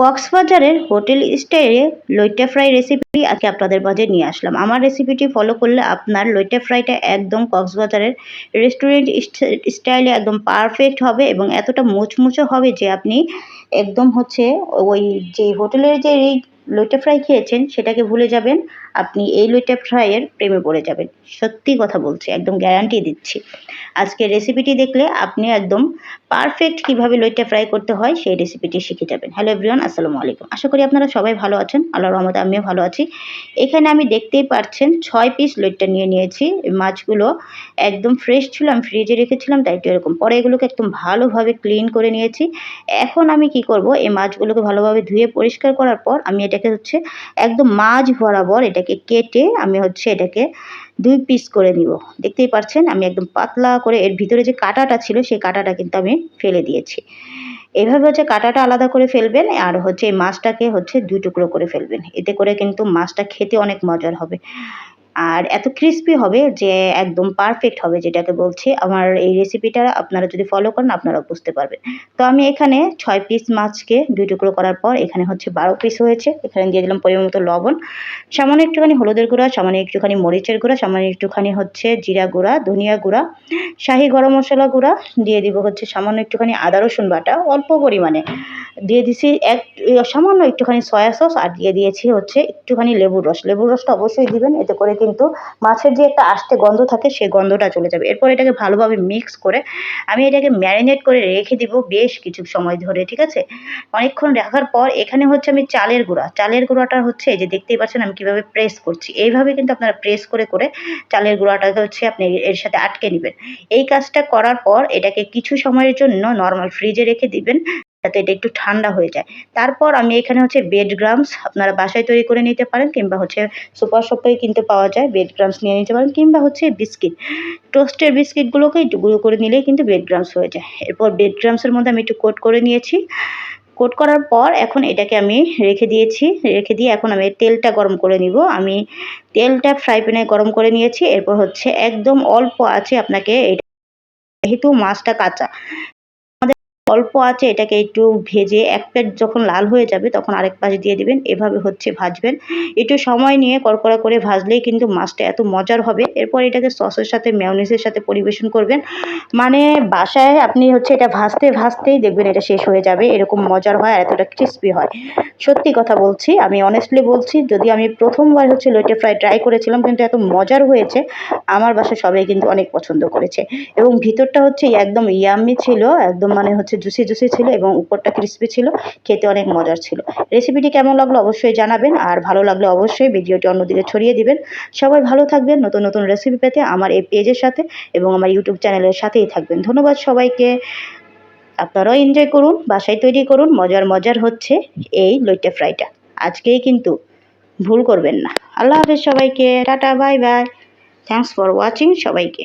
কক্সবাজারের হোটেল স্টাইলে লইট্টা fry recipe আজকে আপনাদের মাঝে নিয়ে আসলাম। আমার রেসিপিটি ফলো করলে আপনার লইট্টা ফ্রাইটা একদম কক্সবাজারের রেস্টুরেন্ট স্টাইলে একদম পারফেক্ট হবে এবং এতটা মুচমুচো হবে যে আপনি একদম হচ্ছে ওই যে হোটেলের যে এই ফ্রাই খেয়েছেন সেটাকে ভুলে যাবেন। আপনি এই লইট্টা ফ্রাইয়ের প্রেমে পড়ে যাবেন। সত্যি কথা বলছি, একদম গ্যারান্টি দিচ্ছি। আজকে রেসিপিটি দেখলে আপনি একদম পারফেক্ট কীভাবে লইট্টা ফ্রাই করতে হয়, সেই রেসিপিটি শিখে যাবেন। হ্যালো এভরিওয়ান আসসালামু আলাইকুম। আশা করি আপনারা সবাই ভালো আছেন, আল্লাহর রহমতে আমিও ভালো আছি। এখানে আমি দেখতেই পাচ্ছেন ছয় পিস লইট্টা নিয়ে নিয়েছি। মাছগুলো একদম ফ্রেশ ছিল, আমি ফ্রিজে রেখেছিলাম, তাই একটু এরকম। পরে এগুলোকে একদম ভালোভাবে ক্লিন করে নিয়েছি। এখন আমি কি করব? এই মাছগুলোকে ভালোভাবে ধুয়ে পরিষ্কার করার পর আমি এটাকে হচ্ছে একদম মাছ বরাবর এটাকে কেটে আমি হচ্ছে এটাকে দুই পিস করে নিব। দেখতেই পাচ্ছেন আমি একদম পাতলা করে এর ভিতরে যে কাটাটা ছিল, সেই কাটাটা কিন্তু আমি ফেলে দিয়েছি। এভাবে হচ্ছে কাটাটা আলাদা করে ফেলবেন আর হচ্ছে এই মাছটাকে হচ্ছে দুই টুকরো করে ফেলবেন। এতে করে কিন্তু মাছটা খেতে অনেক মজার হবে। আর এত ক্রিস্পি হবে যে একদম পারফেক্ট হবে যেটাকে বলছি। আমার এই রেসিপিটা আপনারা যদি ফলো করেন আপনারা বুঝতে পারবেন। তো আমি এখানে ছয় পিস মাছকে দুই টুকরো করার পর এখানে হচ্ছে বারো পিস হয়েছে। এখানে দিয়ে দিলাম পরিমাণ মতো লবণ। সামান্য একটুখানি হলুদের গুঁড়া, সামান্য একটুখানি মরিচের গুঁড়া, সামান্য একটুখানি হচ্ছে জিরা গুঁড়া, ধনিয়া গুঁড়া, শাহি গরম মশলা গুঁড়া, দিয়ে দিব হচ্ছে সামান্য একটুখানি আদা, রসুন বাটা, অল্প পরিমাণে। দিয়ে দিছি এক, সামান্য একটুখানি সয়া সস আর দিয়ে দিয়েছি হচ্ছে একটুখানি লেবুর রস। লেবুর রসটা অবশ্যই দিবেন, এতে করে কিন্তু মাছের যে একটা আস্তে গন্ধ থাকে সেই গন্ধটা চলে যাবে। এরপর এটাকে ভালোভাবে মিক্স করে আমি এটাকে ম্যারিনেট করে রেখে দিব বেশ কিছু সময় ধরে, ঠিক আছে? অনেকক্ষণ রাখার পর এখানে হচ্ছে আমি চালের গুঁড়া। চালের গুঁড়াটা হচ্ছে যে দেখতেই পাচ্ছেন আমি কীভাবে প্রেস করছি। এইভাবে কিন্তু আপনারা প্রেস করে করে চালের গুঁড়াটাকে হচ্ছে আপনি এর সাথে আটকে নেবেন। এই কাজটা করার পর এটাকে কিছু সময়ের জন্য নর্মাল ফ্রিজে রেখে দিবেন। যাতে এটা একটু ঠান্ডা হয়ে যায়। তারপর আমি এখানে হচ্ছে বেড গ্রামস আপনারা বাসায় তৈরি করে নিতে পারেন কিংবা হচ্ছে সুপার শপেই কিনতে পাওয়া যায় বেড গ্রামস নিয়ে নিতে পারেন কিংবা হচ্ছে বিস্কিট টোস্টের বিস্কিটগুলোকে একটু গুঁড়ো করে নিলেই কিন্তু বেড গ্রামস হয়ে যায়। এরপর বেড গ্রামসের মধ্যে আমি একটু কোট করে নিয়েছি। কোট করার পর এখন এটাকে আমি রেখে দিয়েছি। রেখে দিয়ে এখন আমি তেলটা গরম করে নিব। আমি তেলটা ফ্রাই প্যানে গরম করে নিয়েছি। এরপর হচ্ছে একদম অল্প আছে আপনাকে যেহেতু মাছটা কাঁচা। অল্প আছে, এটাকে একটু ভেজে এক প্লেট যখন লাল হয়ে যাবে তখন আরেক পাশ দিয়ে দিবেন, এভাবে হচ্ছে ভাজবেন। একটু সময় নিয়ে কড়কড়া করে ভাজলেই কিন্তু মাছটা এত মজার হবে। এরপর এটাকে সসের সাথে ম্যাওনিসের সাথে পরিবেশন করবেন। মানে বাসায় আপনি হচ্ছে এটা ভাজতে, ভাজতেই দেখবেন এটা শেষ হয়ে যাবে, এরকম মজার হয় আর এতটা ক্রিস্পি হয়। সত্যি কথা বলছি, আমি অনেস্টলি বলছি, যদি আমি প্রথমবার হচ্ছে লইটে ফ্রাই ট্রাই করেছিলাম, কিন্তু এত মজার হয়েছে, আমার বাসায় সবাই কিন্তু অনেক পছন্দ করেছে। এবং ভিতরটা হচ্ছে একদম ইয়াম্মি ছিল, একদম মানে হচ্ছে জুসি জুসি ছিল এবং উপরটা ক্রিস্পি ছিল, খেতে অনেক মজার ছিল। রেসিপিটি কেমন লাগল অবশ্যই জানাবেন, আর ভালো লাগলে অবশ্যই ভিডিওটি অন্যদিকে ছড়িয়ে দিবেন। সবাই ভালো থাকবেন, নতুন নতুন রেসিপি পেতে আমার এই পেজের সাথে এবং আমার ইউটিউব চ্যানেলের সাথেই থাকবেন। ধন্যবাদ সবাইকে। আপনারাও এনজয় করুন, বাসায় তৈরি করুন, মজার মজার হচ্ছে এই লইট্টা ফ্রাইটা আজকেই কিন্তু ভুল করবেন না। আল্লাহ হাফেজ সবাইকে, tata bye bye thanks for watching সবাইকে।